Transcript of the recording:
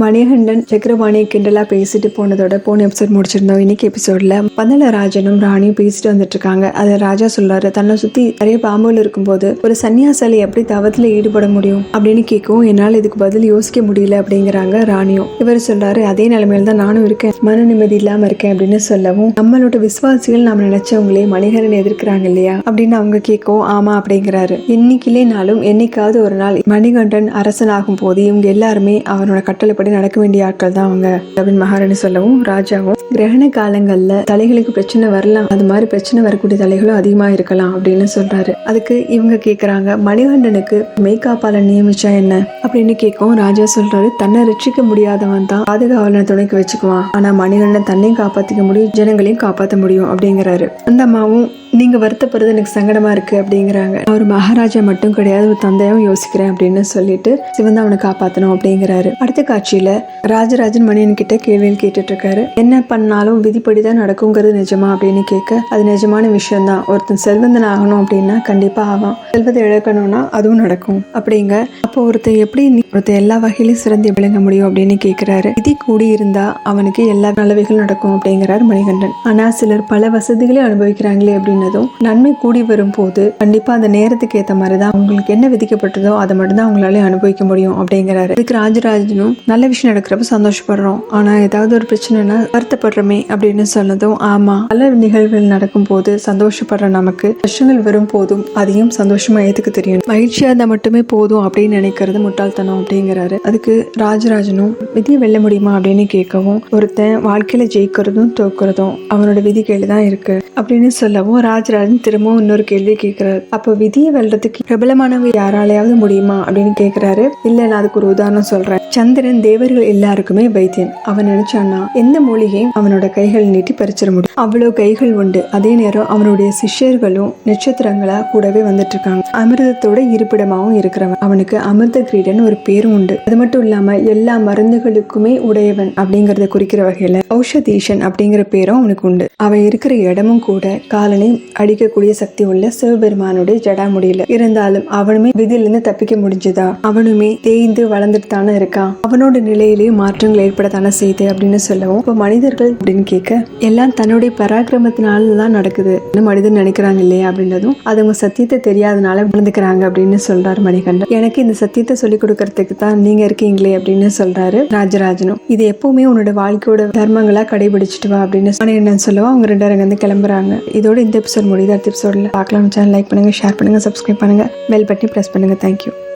மணிகண்டன் சக்கரபாணியை கிண்டலாக பேசிட்டு போனதோட போன எபிசோட் முடிச்சிருந்தோம். இன்னைக்கு எபிசோட்ல பந்தல ராஜனும் ராணியும் பேசிட்டு வந்துட்டு இருக்காங்க அதை ராஜா சொல்றாரு தன்னை சுத்தி நிறைய பாம்புகள் இருக்கும்போது ஒரு சன்னியாசாலி எப்படி தவத்தில் ஈடுபட முடியும் அப்படின்னு கேட்கவும் என்னால் இதுக்கு பதில் யோசிக்க முடியல அப்படிங்கிறாங்க ராணியும். இவர் சொல்றாரு அதே நிலைமையில தான் நானும் இருக்கேன். மன நிம்மதி இல்லாமல் இருக்கேன் அப்படின்னு சொல்லவும் நம்மளோட விசுவாசிகள் நம்ம நினைச்சவங்களே மணிகரன் எதிர்க்கிறாங்க இல்லையா? அப்படின்னு அவங்க கேட்கவும் ஆமா அப்படிங்கிறாரு. இன்னைக்கிலே நாளும் என்னைக்காவது ஒரு நாள் மணிகண்டன் அரசனாகும் போது இவங்க எல்லாருமே அவனோட படி நடக்க வேண்டிய ஆட்கள் தான் அவங்க. அப்படின்னு மகாராணி சொல்லவும் ராஜாவும் கிரகண காலங்கள்ல தலைகளுக்கு பிரச்சனை வரலாம். அது மாதிரி பிரச்சனை வரக்கூடிய தலைகளும் அதிகமா இருக்கலாம் அப்படின்னு சொல்றாரு. அதுக்கு இவங்க கேக்குறாங்க மணிகண்டனுக்கு மெய்காப்பாளன் நியமிச்சா என்ன? அப்படின்னு கேட்கும் ராஜா சொல்றாரு தன்னை ரட்சிக்க முடியாதவன் தான் பாதுகாவலனை துணைக்கு வச்சுக்குவான். ஆனா மணிகண்டன் தன்னையும் காப்பாத்திக்க முடியும் ஜனங்களையும் காப்பாற்ற முடியும் அப்படிங்கிறாரு. அந்த அம்மாவும் நீங்க வருத்தப்படுறது எனக்கு சங்கடமா இருக்கு அப்படிங்கிறாங்க. அவர் மகாராஜா மட்டும் கிடையாது ஒரு தந்தையாவும் யோசிக்கிறேன் அப்படின்னு சொல்லிட்டு சிவந்தா அவனை காப்பாத்தணும் அப்படிங்கிறாரு. அடுத்த நிகழ்ச்சியில் ராஜராஜன் மணியன் கிட்ட கேள்வியில் கேட்டுட்டு இருக்காரு என்ன பண்ணாலும் விதிப்படி தான் நடக்குங்கிறது நிஜமா அப்படின்னு கேட்க அது நிஜமான விஷயம் தான் ஒருத்தன் செல்வந்தன் ஆகணும் அப்படின்னா கண்டிப்பா ஆவான். செல்வத்தை இழக்கணும்னா அதுவும் நடக்கும். அப்படிங்க அப்போ ஒருத்தன் எப்படி ஒருத்தர் எல்லா வகையிலும் சிறந்து விளங்க முடியும் அப்படின்னு கேட்குறாரு விதி கூடி இருந்தால் அவனுக்கு எல்லா நல்லவைகளும் நடக்கும் அப்படிங்கிறார் மணிகண்டன். ஆனால் சிலர் பல வசதிகளை அனுபவிக்கிறாங்களே அப்படின்னதும் நன்மை கூடி வரும்போது கண்டிப்பாக அந்த நேரத்துக்கு ஏற்ற மாதிரி தான் அவங்களுக்கு என்ன விதிக்கப்பட்டதோ அதை மட்டும்தான் அவங்களால அனுபவிக்க முடியும் அப்படிங்கிறாரு. இதுக்கு ராஜராஜனும் நல்ல விஷயம் நடக்கிறப்ப சந்தோஷப்படுறோம். ஆனால் ஏதாவது ஒரு பிரச்சனைனா வருத்தப்படுறோமே அப்படின்னு சொன்னதும் ஆமாம் பல நிகழ்வுகள் நடக்கும் போது சந்தோஷப்படுற நமக்கு கஷ்டங்கள் வரும் போதும் அதையும் சந்தோஷமா ஏற்றுக்க தெரியும். மகிழ்ச்சியாக இருந்தால் மட்டுமே போதும் அப்படின்னு நினைக்கிறது முட்டாள்தனம். அப்படிங்கிறாரு. அதுக்கு ராஜராஜனும் விதியை வெல்ல முடியுமா? அப்படின்னு கேட்கவும் ஒருத்தன் வாழ்க்கையில ஜெயிக்கிறதும் தோக்குறதும் அவனோட விதி கையில தான் இருக்கு. அப்படின்னு சொல்லவும் ராஜராஜன் திரும்பவும் இன்னொரு கேள்வி கேட்கிறாரு. அப்போ விதியை வெல்றதுக்கு பிரபலமானவங்க யாராலையாவது முடியுமா? அப்படின்னு கேட்கிறாரு. இல்ல நான் அதுக்கு ஒரு உதாரணம் சொல்றேன். சந்திரன் தேவர்கள் எல்லாருக்குமே வைத்தியன். அவன் நினைச்சான்னா எந்த மூலிகையும் அவனோட கைகள் நீட்டி பறிச்சிட முடியும். அவ்வளவு கைகள் உண்டு. அதே நேரம் அவனுடைய சிஷ்யர்களும் நட்சத்திரங்களா கூடவே வந்துட்டு இருக்காங்க. அமிர்தத்தோட இருப்பிடமாவும் இருக்கிறவன். அவனுக்கு அமிர்த கிரீடன் ஒரு பேரும் உண்டு. அது மட்டும் இல்லாம எல்லா மருந்துகளுக்குமே உடையவன் அப்படிங்கறத குறிக்கிற வகையில ஔஷதீஷன் அப்படிங்கிற பேரும் அவனுக்கு உண்டு. அவன் இருக்கிற இடமும் கூட காலனை அடிக்கக்கூடிய சக்தி உள்ள சிவபெருமானுடைய ஜடாமுடியில. இருந்தாலும் அவனுமே விதிலிருந்து தப்பிக்க முடிஞ்சதா? அவனுமே தேய்ந்து வளர்ந்துட்டு தானே இருக்கான் அவனோட நிலையிலேயே மாற்றங்கள் ஏற்படத்தானே செய்யுது அப்படின்னு சொல்லவும் இப்போ மனிதர்கள் அப்படின்னு கேட்க எல்லாம் தன்னுடைய பராக்கிரமத்தினால தான் நடக்குது மனிதன் நினைக்கிறாங்க இல்லையா அப்படின்றதும் அது அவங்க சத்தியத்தை தெரியாதனால விழுந்துக்கிறாங்க அப்படின்னு சொல்றாரு மணிகண்டன். எனக்கு இந்த சத்தியத்தை சொல்லி கொடுக்கறதுக்கு தான் நீங்க இருக்கீங்களே அப்படின்னு சொல்றாரு ராஜராஜனும். இது எப்பவுமே உன்னோட வாழ்க்கையோட தர்மங்களா கடைபிடிச்சிட்டு வா அப்படின்னு சொன்னே என்ன சொல்லுவோம் அவங்க ரெண்டு பேரும் வந்து கிளம்புறாங்க. இதோட இந்த எபிசோட் முடியுது? அடுத்த எபிசோட்ல பார்க்கலாம். சேனல் லைக் பண்ணுங்க ஷேர் பண்ணுங்க சப்ஸ்கிரைப் பண்ணுங்க. பெல் பட்டனை ப்ரெஸ் பண்ணுங்க. Thank you